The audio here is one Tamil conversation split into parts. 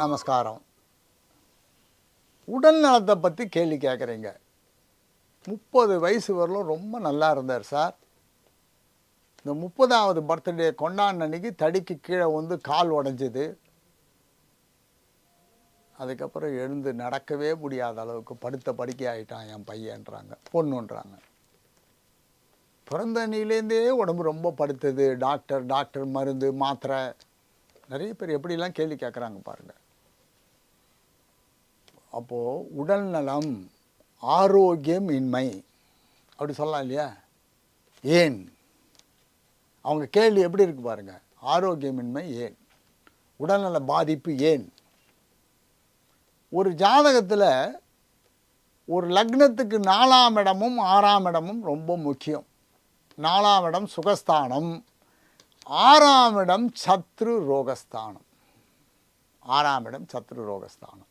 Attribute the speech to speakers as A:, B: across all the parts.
A: நமஸ்காரம். உடல் நலத்தை பற்றி கேள்வி கேட்குறீங்க முப்பது வயசு வரலும் ரொம்ப நல்லா இருந்தார் சார். இந்த முப்பதாவது பர்த்டே கொண்டாடின அன்னைக்கு தடிக்கு கீழே வந்து கால் உடைஞ்சது. அதுக்கப்புறம் எழுந்து நடக்கவே முடியாத அளவுக்கு படுத்த படுக்கை ஆகிட்டான் என் பையன்றாங்க பொண்ணுன்றாங்க. பிறந்த அன்னிலேருந்தே உடம்பு ரொம்ப படுத்தது. டாக்டர் டாக்டர் மருந்து மாத்திரை. நிறைய பேர் எப்படிலாம் கேள்வி கேட்குறாங்க பாருங்கள் அப்போது உடல் நலம் ஆரோக்கியம் இன்மை அப்படி சொல்லலாம் இல்லையா? ஏன்? அவங்க கேள்வி எப்படி இருக்கு பாருங்கள் ஆரோக்கியமின்மை ஏன்? உடல்நல பாதிப்பு ஏன்? ஒரு ஜாதகத்தில் ஒரு லக்னத்துக்கு நாலாம் இடமும் ஆறாம் இடமும் ரொம்ப முக்கியம். நாலாம் இடம் சுகஸ்தானம். ஆறாம் இடம் சத்ரு ரோகஸ்தானம். ஆறாம் இடம் சத்ரு ரோகஸ்தானம்.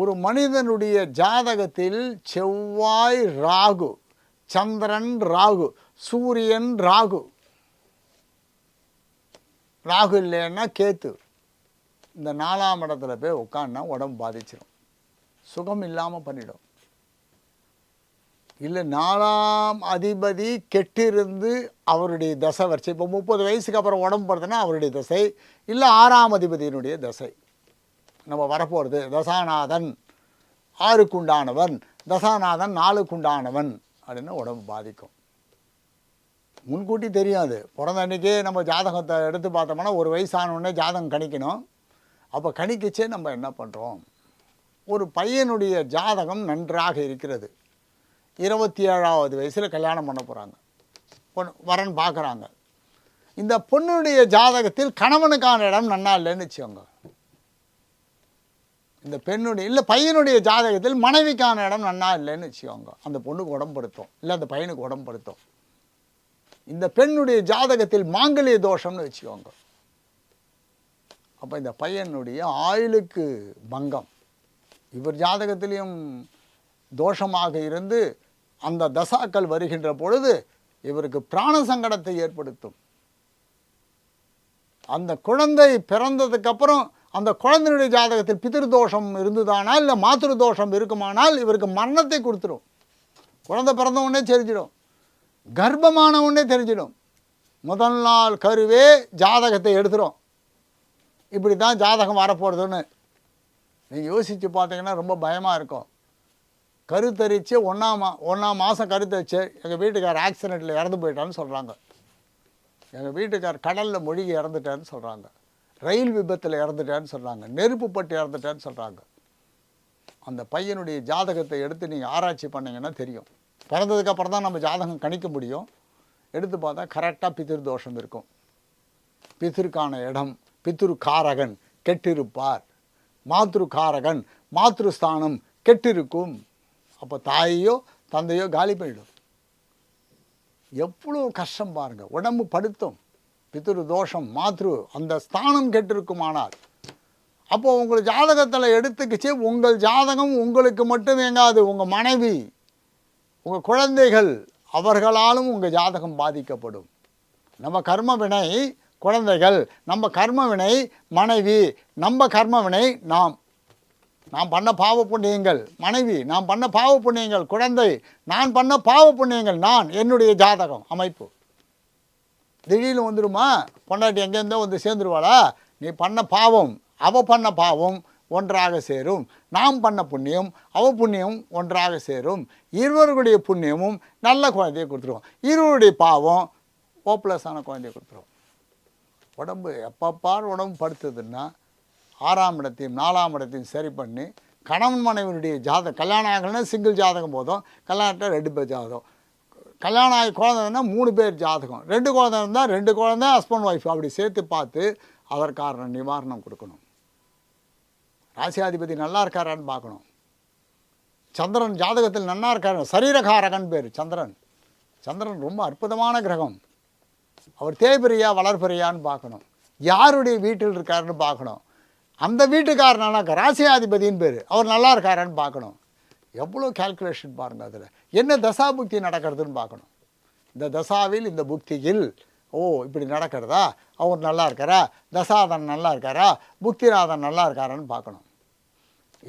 A: ஒரு மனிதனுடைய ஜாதகத்தில் செவ்வாய் ராகு சந்திரன் ராகு சூரியன் ராகு. ராகு இல்லைன்னா கேத்து. இந்த நாலாம் இடத்துல போய் உட்காந்தா உடம்பு பாதிச்சிடும் சுகம் இல்லாமல் பண்ணிடும். இல்லை நாலாம் அதிபதி கெட்டிருந்து அவருடைய தசை வரிசை இப்போ முப்பது வயசுக்கு அப்புறம் உடம்பு படுத்துனா அவருடைய தசை. இல்லை ஆறாம் அதிபதியினுடைய தசை. நம்ம வரப்போகிறது தசாநாதன் ஆறுக்குண்டானவன். தசாநாதன் நாலுக்குண்டானவன் அப்படின்னு உடம்பு பாதிக்கும். முன்கூட்டி தெரியாது. பிறந்த அன்றைக்கே நம்ம ஜாதகத்தை எடுத்து பார்த்தோம்னா ஒரு வயசானவுடனே ஜாதகம் கணிக்கணும். அப்போ கணிக்கச்சே நம்ம என்ன பண்ணுறோம் ஒரு பையனுடைய ஜாதகம் நன்றாக இருக்கிறது. இருபத்தி ஏழாவது வயசில் கல்யாணம் பண்ண போகிறாங்க பொன் வரன் பார்க்குறாங்க. இந்த பொண்ணுடைய ஜாதகத்தில் கணவனுக்கான இடம் நன்னா இல்லைன்னு வச்சுக்கோங்க. இந்த பெண்ணுடைய இல்லை பையனுடைய ஜாதகத்தில் மனைவிக்கான இடம் நன்னா இல்லைன்னு வச்சுக்கோங்க. அந்த பொண்ணுக்கு உடம்படுத்தும் இல்லை அந்த பையனுக்கு உடம்படுத்தும் இந்த பெண்ணுடைய ஜாதகத்தில் மாங்கல்ய தோஷம்னு வச்சுக்கோங்க. அப்போ இந்த பையனுடைய ஆயுளுக்கு பங்கம். இவர் ஜாதகத்திலையும் தோஷமாக இருந்து அந்த தசாக்கள் வருகின்ற பொழுது இவருக்கு பிராண சங்கடத்தை ஏற்படுத்தும். அந்த குழந்தை பிறந்ததுக்கப்புறம் அந்த குழந்தையுடைய ஜாதகத்தில் பிதிருதோஷம் இருந்ததானால் இல்லை மாத்திரு தோஷம் இருக்குமானால் இவருக்கு மரணத்தை கொடுத்துரும். குழந்தை பிறந்த உடனே தெரிஞ்சிடும். கர்ப்பமான உடனே தெரிஞ்சிடும். முதல் நாள் கருவே ஜாதகத்தை எடுத்துரும். இப்படி தான் ஜாதகம் வரப்போகிறதுன்னு நீங்கள் யோசித்து பார்த்தீங்கன்னா ரொம்ப பயமாக இருக்கும். கருத்தரித்து ஒன்றாம் மா ஒன்றாம் மாதம் கருத்தரிச்சு எங்கள் வீட்டுக்கார் ஆக்சிடெண்ட்டில் இறந்து போயிட்டான்னு சொல்கிறாங்க எங்கள் வீட்டுக்கார் கடலில் மொழிகி இறந்துட்டான்னு சொல்கிறாங்க ரயில் விபத்தில் இறந்துட்டான்னு சொல்கிறாங்க நெருப்பு பட்டு இறந்துட்டான்னு சொல்கிறாங்க அந்த பையனுடைய ஜாதகத்தை எடுத்து நீங்கள் ஆராய்ச்சி பண்ணிங்கன்னா தெரியும். பிறந்ததுக்கப்புறம் தான் நம்ம ஜாதகம் கணிக்க முடியும். எடுத்து பார்த்தா கரெக்டாக பித்திரு தோஷம் இருக்கும். பித்திருக்கான இடம் பித்திரு காரகன் கெட்டிருப்பார். மாத்ரு காரகன் மாத்ருஸ்தானம் கெட்டிருக்கும். அப்போ தாயையோ தந்தையோ காலி போயிடும். எவ்வளோ கஷ்டம் பாருங்கள் உடம்பு படுத்தும். பித்ரு தோஷம் மாத்ரு அந்த ஸ்தானம் கெட்டிருக்குமானால் அப்போது உங்கள் ஜாதகத்தில் எடுத்துக்கிச்சு உங்கள் ஜாதகம் உங்களுக்கு மட்டும் எங்காது உங்கள் மனைவி உங்கள் குழந்தைகள் அவர்களாலும் உங்கள் ஜாதகம் பாதிக்கப்படும். நம்ம கர்மவினை குழந்தைகள் நம்ம கர்மவினை மனைவி நம்ம கர்மவினை நாம். நாம் பண்ண பாவ புண்ணியங்கள் மனைவி நாம் பண்ண பாவ புண்ணியங்கள் குழந்தை நான் பண்ண பாவ புண்ணியங்கள் நான் என்னுடைய ஜாதகம் அமைப்பு. திடீர்னு வந்துடுமா பொண்டாட்டி எங்கேருந்தோ வந்து சேர்ந்துருவாளா? நீ பண்ண பாவம் அவ பண்ண பாவம் ஒன்றாக சேரும். நாம் பண்ண புண்ணியம் அவ புண்ணியம் ஒன்றாக சேரும். இருவருடைய புண்ணியமும் நல்ல குழந்தையை கொடுத்துருவோம். இருவருடைய பாவம் ஓப்ளஸான குழந்தையை கொடுத்துருவோம். உடம்பு எப்பப்பார் உடம்பு படுத்துதுன்னா ஆறாம் இடத்தையும் நாலாம் இடத்தையும் சரி பண்ணி கணவன் மனைவியுடைய ஜாதகம் கல்யாணம் ஆகலைன்னா சிங்கிள் ஜாதகம் போதும். கல்யாணத்தில் ரெண்டு பேர் ஜாதகம். கல்யாணம் ஆகி குழந்தைன்னா மூணு பேர் ஜாதகம். ரெண்டு குழந்தை இருந்தால் ரெண்டு குழந்தை ஹஸ்பண்ட் ஒய்ஃப் அப்படி சேர்த்து பார்த்து அதற்கான நிவாரணம் கொடுக்கணும். ராசியாதிபதி நல்லா இருக்காரான்னு பார்க்கணும். சந்திரன் ஜாதகத்தில் நல்லா இருக்காரு. சரீரகாரகன் பேர் சந்திரன். சந்திரன் ரொம்ப அற்புதமான கிரகம். அவர் தேய்பிரியா வளர்பிரியான்னு பார்க்கணும். யாருடைய வீட்டில் இருக்காருன்னு பார்க்கணும். அந்த வீட்டுக்காரனால ராசியாதிபதியின் பேர். அவர் நல்லா இருக்காரான்னு பார்க்கணும். எவ்வளோ கால்குலேஷன் பாருங்கள் அதில். என்ன தசா புக்தி நடக்கிறதுன்னு பார்க்கணும். இந்த தசாவில் இந்த புக்தியில் ஓ இப்படி நடக்கிறதா? அவர் நல்லா இருக்காரா? தசாதன் நல்லா இருக்காரா? புக்திநாதன் நல்லா இருக்காரான்னு பார்க்கணும்.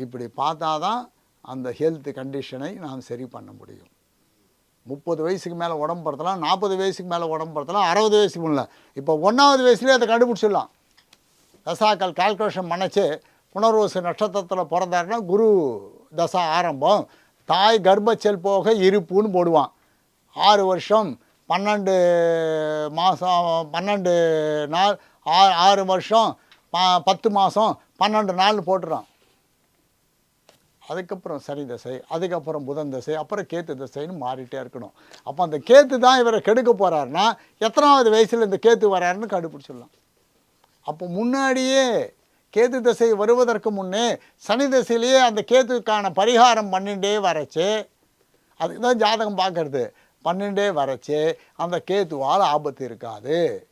A: இப்படி பார்த்தா தான் அந்த ஹெல்த் கண்டிஷனை நாம் சரி பண்ண முடியும். முப்பது வயசுக்கு மேலே உடம்பு படுத்தலாம் நாற்பது வயசுக்கு மேலே உடம்பு படுத்தலாம் அறுபது வயசுக்கு முன்னே இப்போ ஒன்றாவது வயசுலேயே அதை கண்டுபிடிச்சிடலாம். தசாக்கள் கால்குலேஷன் மன்னிச்சு புனர்வசு நட்சத்திரத்தில் பிறந்தாருன்னா குரு தசா ஆரம்பம். தாய் கர்ப்பச்செல் போக இருப்புன்னு போடுவான். ஆறு வருஷம் பன்னெண்டு மாதம் பன்னெண்டு நாள் ஆறு ஆறு வருஷம் ப பத்து மாதம் பன்னெண்டு நாள்னு போட்டுறான். அதுக்கப்புறம் சனி தசை அதுக்கப்புறம் புதன் தசை அப்புறம் கேத்து தசைன்னு மாறிட்டே இருக்கணும். அப்போ அந்த கேத்து தான் இவரை கெடுக்க போகிறாருன்னா எத்தனாவது வயசில் இந்த கேத்து வராருன்னு கண்டுபிடிச்சிடலாம். அப்போ முன்னாடியே கேத்து திசை வருவதற்கு முன்னே சனி திசையிலேயே அந்த கேத்துக்கான பரிகாரம் பண்ணிட்டே வரச்சு. அதுக்கு தான் ஜாதகம் பார்க்கறது. பன்னெண்டே வரச்சு. அந்த கேத்துவால் ஆபத்து இருக்காது.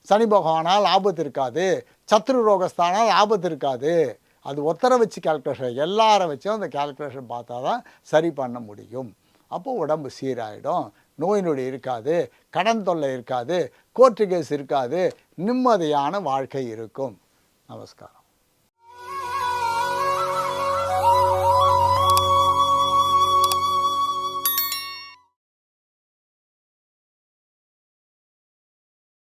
A: சனி பகவானால் ஆபத்து இருக்காது. சத்ரு ரோகஸ்தானால் ஆபத்து இருக்காது. அது ஒத்தரை வச்சு கால்குலேஷன் எல்லாரை வச்சும் அந்த கால்குலேஷன் பார்த்தா தான் சரி பண்ண முடியும். அப்போது உடம்பு சீராகிடும் நோய் நொடி இருக்காது. கடன் தொல்லை இருக்காது. கோர்ட்டு கேஸ் இருக்காது. நிம்மதியான வாழ்க்கை இருக்கும். நமஸ்காரம்